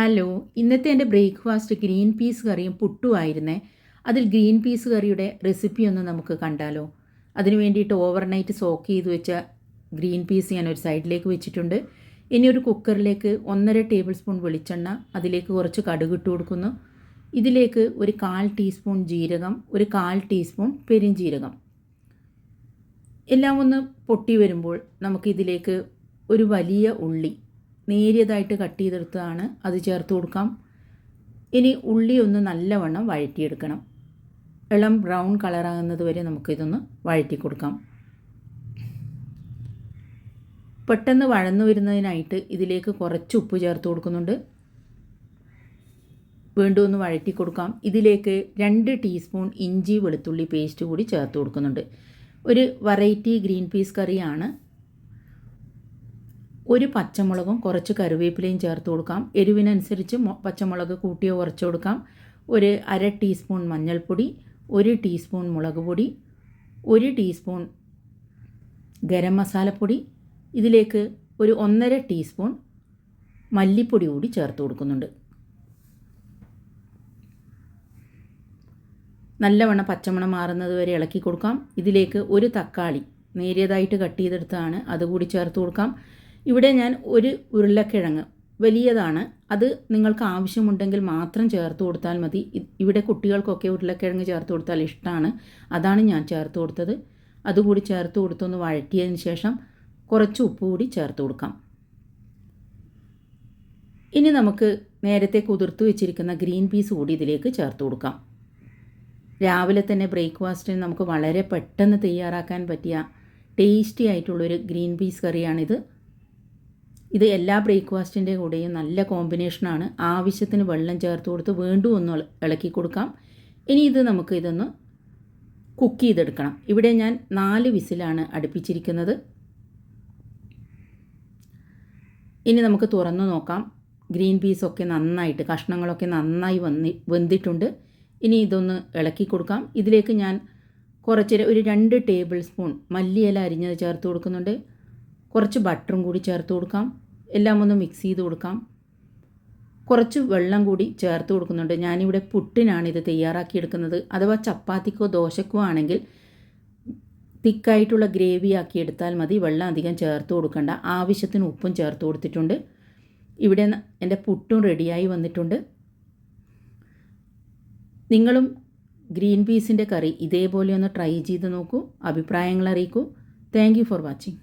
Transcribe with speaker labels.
Speaker 1: Hello ഇന്നത്തെ എന്റെ breakfast green peas കറിയും പുട്ടുമായിരുന്നേ. അതിൽ ഗ്രീൻ പീസ് കറിയുടെ റെസിപ്പി ഒന്ന് നമുക്ക് കണ്ടാലോ. അതിന് വേണ്ടിയിട്ട് ഓവർനൈറ്റ് സോക്ക് ചെയ്ത് വെച്ച ഗ്രീൻ പീസ് ഞാൻ ഒരു സൈഡിലേക്ക് വെച്ചിട്ടുണ്ട്. ഇനി ഒരു കുക്കറിലേക്ക് ഒന്നര ടേബിൾ സ്പൂൺ വെളിച്ചെണ്ണ അതിലേക്ക് കുറച്ച് കടുക് ഇട്ട് കൊടുക്കുന്നു. ഇതിലേക്ക് ഒരു കാൽ ടീസ്പൂൺ ജീരകം ഒരു കാൽ ടീസ്പൂൺ പെരിഞ്ജീരകം. എല്ലാം ഒന്ന് പൊട്ടി വരുമ്പോൾ നമുക്കിതിലേക്ക് ഒരു വലിയ ഉള്ളി നേരിയതായിട്ട് കട്ട് ചെയ്തെടുത്തതാണ്. അത് ചേർത്ത് കൊടുക്കാം. ഇനി ഉള്ളി ഒന്ന് നല്ലവണ്ണം വഴറ്റിയെടുക്കണം. ഇളം ബ്രൗൺ കളറാകുന്നത് വരെ നമുക്കിതൊന്ന് വഴറ്റി കൊടുക്കാം. പെട്ടെന്ന് വഴന്നു വരുന്നതിനായിട്ട് ഇതിലേക്ക് കുറച്ച് ഉപ്പ് ചേർത്ത് കൊടുക്കുന്നുണ്ട്. വീണ്ടും ഒന്ന് വഴറ്റി കൊടുക്കാം. ഇതിലേക്ക് രണ്ട് ടീസ്പൂൺ ഇഞ്ചി വെളുത്തുള്ളി പേസ്റ്റ് കൂടി ചേർത്ത് കൊടുക്കുന്നുണ്ട്. ഒരു വെറൈറ്റി ഗ്രീൻ പീസ് കറിയാണ്. ഒരു പച്ചമുളകും കുറച്ച് കറിവേപ്പിലയും ചേർത്ത് കൊടുക്കാം. എരിവിനനുസരിച്ച് പച്ചമുളക് കൂട്ടിയോ കുറച്ച് കൊടുക്കാം. ഒരു അര ടീസ്പൂൺ മഞ്ഞൾപ്പൊടി ഒരു ടീസ്പൂൺ മുളക് പൊടി ഒരു ടീസ്പൂൺ ഗരം മസാലപ്പൊടി ഇതിലേക്ക് ഒരു ഒന്നര ടീസ്പൂൺ മല്ലിപ്പൊടി കൂടി ചേർത്ത് കൊടുക്കുന്നുണ്ട്. നല്ലവണ്ണം പച്ചമണം മാറുന്നത് വരെ ഇളക്കി കൊടുക്കാം. ഇതിലേക്ക് ഒരു തക്കാളി നേരിയതായിട്ട് കട്ട് ചെയ്തെടുത്താണ് അതുകൂടി ചേർത്ത് കൊടുക്കാം. ഇവിടെ ഞാൻ ഒരു ഉരുളക്കിഴങ്ങ് വലിയതാണ്. അത് നിങ്ങൾക്ക് ആവശ്യമുണ്ടെങ്കിൽ മാത്രം ചേർത്ത് കൊടുത്താൽ മതി. ഇവിടെ കുട്ടികൾക്കൊക്കെ ഉരുളക്കിഴങ്ങ് ചേർത്ത് കൊടുത്താൽ ഇഷ്ടമാണ് അതാണ് ഞാൻ ചേർത്ത് കൊടുത്തത്. അതുകൂടി ചേർത്ത് കൊടുത്തൊന്ന് വഴറ്റിയതിന് ശേഷം കുറച്ച് ഉപ്പ് കൂടി ചേർത്ത് കൊടുക്കാം. ഇനി നമുക്ക് നേരത്തെ കുതിർത്ത് വെച്ചിരിക്കുന്ന ഗ്രീൻ പീസ് കൂടി ഇതിലേക്ക് ചേർത്ത് കൊടുക്കാം. രാവിലെ തന്നെ ബ്രേക്ക്ഫാസ്റ്റിന് നമുക്ക് വളരെ പെട്ടെന്ന് തയ്യാറാക്കാൻ പറ്റിയ ടേസ്റ്റി ആയിട്ടുള്ളൊരു ഗ്രീൻ പീസ് കറിയാണിത്. ഇത് എല്ലാ ബ്രേക്ക്ഫാസ്റ്റിന്റെ കൂടെയും നല്ല കോമ്പിനേഷനാണ് ആവശ്യത്തിന് വെള്ളം ചേർത്ത് കൊടുത്ത് വീണ്ടും ഒന്ന് ഇളക്കി കൊടുക്കാം. ഇനി ഇത് നമുക്ക് ഇതൊന്ന് കുക്ക് ചെയ്തെടുക്കണം. ഇവിടെ ഞാൻ നാല് വിസിലാണ് അടുപ്പിച്ചിരിക്കുന്നത്. ഇനി നമുക്ക് തുറന്നു നോക്കാം. ഗ്രീൻ പീസൊക്കെ നന്നായിട്ട് കഷ്ണങ്ങളൊക്കെ നന്നായി വന്നി വെന്തിട്ടുണ്ട്. ഇനി ഇതൊന്ന് ഇളക്കി കൊടുക്കാം. ഇതിലേക്ക് ഞാൻ കുറച്ച് ഒരു രണ്ട് ടേബിൾ സ്പൂൺ മല്ലിയില അരിഞ്ഞത് ചേർത്ത് കൊടുക്കുന്നുണ്ട്. കുറച്ച് ബട്ടറും കൂടി ചേർത്ത് കൊടുക്കാം. എല്ലാം ഒന്ന് മിക്സ് ചെയ്ത് കൊടുക്കാം. കുറച്ച് വെള്ളം കൂടി ചേർത്ത് കൊടുക്കുന്നുണ്ട്. ഞാനിവിടെ പുട്ടിനാണ് ഇത് തയ്യാറാക്കിയെടുക്കുന്നത് അഥവാ ചപ്പാത്തിക്കോ ദോശക്കോ ആണെങ്കിൽ തിക്കായിട്ടുള്ള ഗ്രേവി ആക്കി എടുത്താൽ മതി. വെള്ളം അധികം ചേർത്ത് കൊടുക്കണ്ട. ആവശ്യത്തിന് ഉപ്പും ചേർത്ത് കൊടുത്തിട്ടുണ്ട്. ഇവിടെ എന്റെ പുട്ടും റെഡിയായി വന്നിട്ടുണ്ട്. നിങ്ങളും ഗ്രീൻ പീസിന്റെ കറി ഇതേപോലെ ഒന്ന് ട്രൈ ചെയ്ത് നോക്കൂ. അഭിപ്രായങ്ങൾ അറിയിക്കൂ. Thank for watching